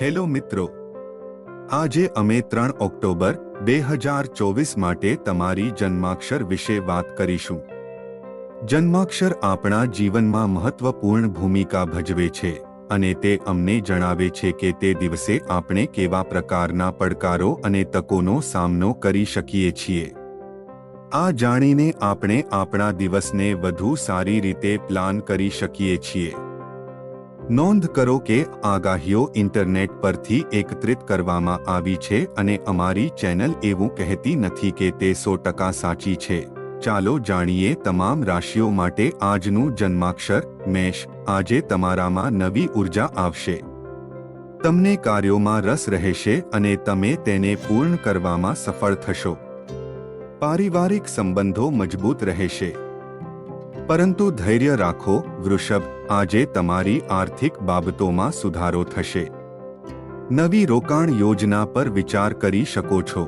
Hello મિત્રો. આજે અમે ત્રણ ઓક્ટોબર બે હજાર ચોવીસ માટે તમારી જન્માક્ષર વિશે વાત કરીશું. જન્માક્ષર આપણા જીવનમાં મહત્વપૂર્ણ ભૂમિકા ભજવે છે અને તે અમને જણાવે છે કે તે દિવસે આપણે કેવા પ્રકારના પડકારો અને તકોનો સામનો કરી શકીએ છીએ. આ જાણીને આપણે આપણા દિવસને વધુ સારી રીતે પ્લાન કરી શકીએ છીએ. નોંધ કરો કે આગાહીઓ ઇન્ટરનેટ પરથી એકત્રિત કરવામાં આવી છે અને અમારી ચેનલ એવું કહેતી નથી કે તે સો ટકા સાચી છે. ચાલો જાણીએ તમામ રાશિઓ માટે આજનું જન્માક્ષર, મેષ, આજે તમારામાં નવી ઊર્જા આવશે. તમને કાર્યોમાં રસ રહેશે અને તમે તેને પૂર્ણ કરવામાં સફળ થશો. પારિવારિક સંબંધો મજબૂત રહેશે. પરંતુ ધૈર્ય રાખો, વૃષભ, આજે તમારી આર્થિક બાબતોમાં સુધારો થશે. નવી રોકાણ યોજના પર વિચાર કરી શકો છો.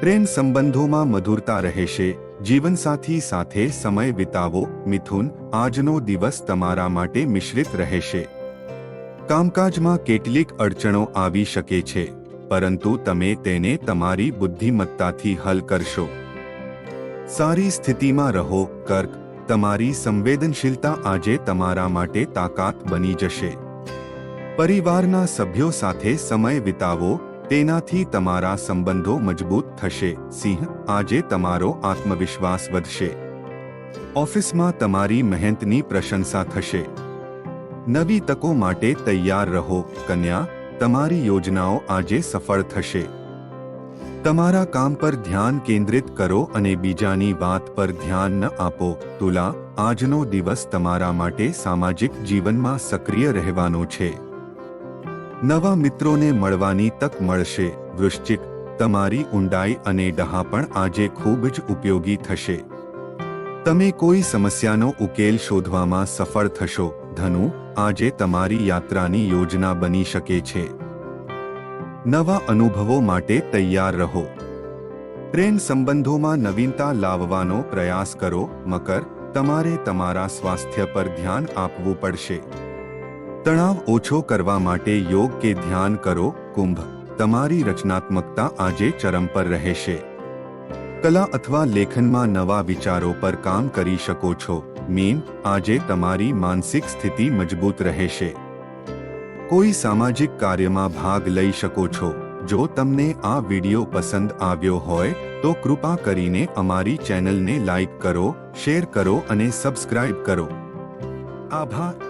પ્રેમ સંબંધોમાં મધુરતા રહેશે, જીવનસાથી સાથે સમય વિતાવો, મિથુન, આજનો દિવસ તમારા માટે મિશ્રિત રહેશે. કામકાજમાં કેટલીક અડચણો આવી શકે છે, પરંતુ તમે તેને તમારી બુદ્ધિમત્તાથી હલ કરશો. સારી સ્થિતિમાં રહો, કર્ક તમારી સંવેદનશીલતા આજે તમારા માટે તાકાત બની જશે. પરિવારના સભ્યો સાથે સમય વિતાવો, તેનાથી તમારા સંબંધો મજબૂત થશે. સિંહ, આજે તમારો આત્મવિશ્વાસ વધશે. ઓફિસમાં તમારી મહેનતની પ્રશંસા થશે. નવી તકો માટે તૈયાર રહો. કન્યા, તમારી યોજનાઓ આજે સફળ થશે. તમારા કામ પર ધ્યાન કેન્દ્રિત કરો અને બીજાની વાત પર ધ્યાન ન આપો. તુલા, આજનો દિવસ તમારા માટે સામાજિક જીવનમાં સક્રિય રહેવાનો છે. નવા મિત્રોને મળવાની તક મળશે. વૃશ્ચિક, તમારી ઊંડાઈ અને ડહાપણ આજે ખૂબ જ ઉપયોગી થશે. તમે કોઈ સમસ્યાનો ઉકેલ શોધવામાં સફળ થશો. ધનુ, આજે તમારી યાત્રાની યોજના બની શકે છે. નવા અનુભવો માટે તૈયાર રહો. પ્રેમ સંબંધોમાં નવીનતા લાવવાનો પ્રયાસ કરો, મકર, તમારે તમારા સ્વાસ્થ્ય પર ધ્યાન આપવું પડશે. તણાવ ઓછો કરવા માટે યોગ કે ધ્યાન કરો, કુંભ, તમારી રચનાત્મકતા આજે ચરમ પર રહેશે. કલા અથવા લેખનમાં નવા વિચારો પર કામ કરી શકો છો, મીન, આજે તમારી માનસિક સ્થિતિ મજબૂત રહેશે. કોઈ સામાજિક કાર્યમાં ભાગ લઈ શકો છો. જો તમને આ વિડિયો પસંદ આવ્યો હોય, તો કૃપા કરીને અમારી ચેનલને લાઈક કરો, શેર કરો અને સબસ્ક્રાઇબ કરો. આભાર.